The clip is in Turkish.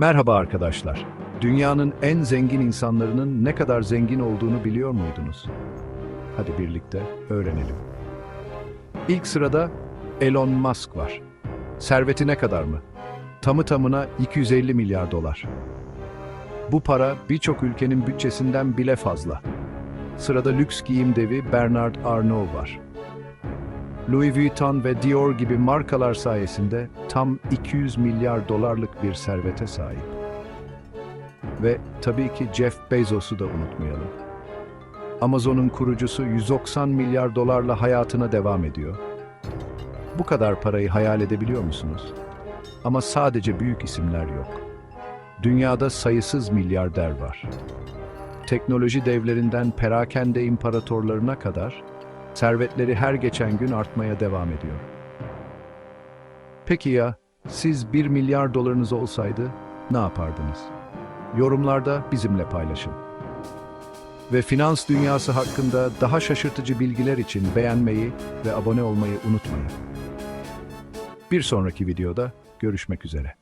Merhaba arkadaşlar. Dünyanın en zengin insanlarının ne kadar zengin olduğunu biliyor muydunuz? Hadi birlikte öğrenelim. İlk sırada Elon Musk var. Serveti ne kadar mı? Tamı tamına 250 milyar dolar. Bu para birçok ülkenin bütçesinden bile fazla. Sırada lüks giyim devi Bernard Arnault var. Louis Vuitton ve Dior gibi markalar sayesinde tam 200 milyar dolarlık bir servete sahip. Ve tabii ki Jeff Bezos'u da unutmayalım. Amazon'un kurucusu 190 milyar dolarla hayatına devam ediyor. Bu kadar parayı hayal edebiliyor musunuz? Ama sadece büyük isimler yok. Dünyada sayısız milyarder var. Teknoloji devlerinden perakende imparatorlarına kadar servetleri her geçen gün artmaya devam ediyor. Peki ya siz 1 milyar dolarınız olsaydı ne yapardınız? Yorumlarda bizimle paylaşın. Ve finans dünyası hakkında daha şaşırtıcı bilgiler için beğenmeyi ve abone olmayı unutmayın. Bir sonraki videoda görüşmek üzere.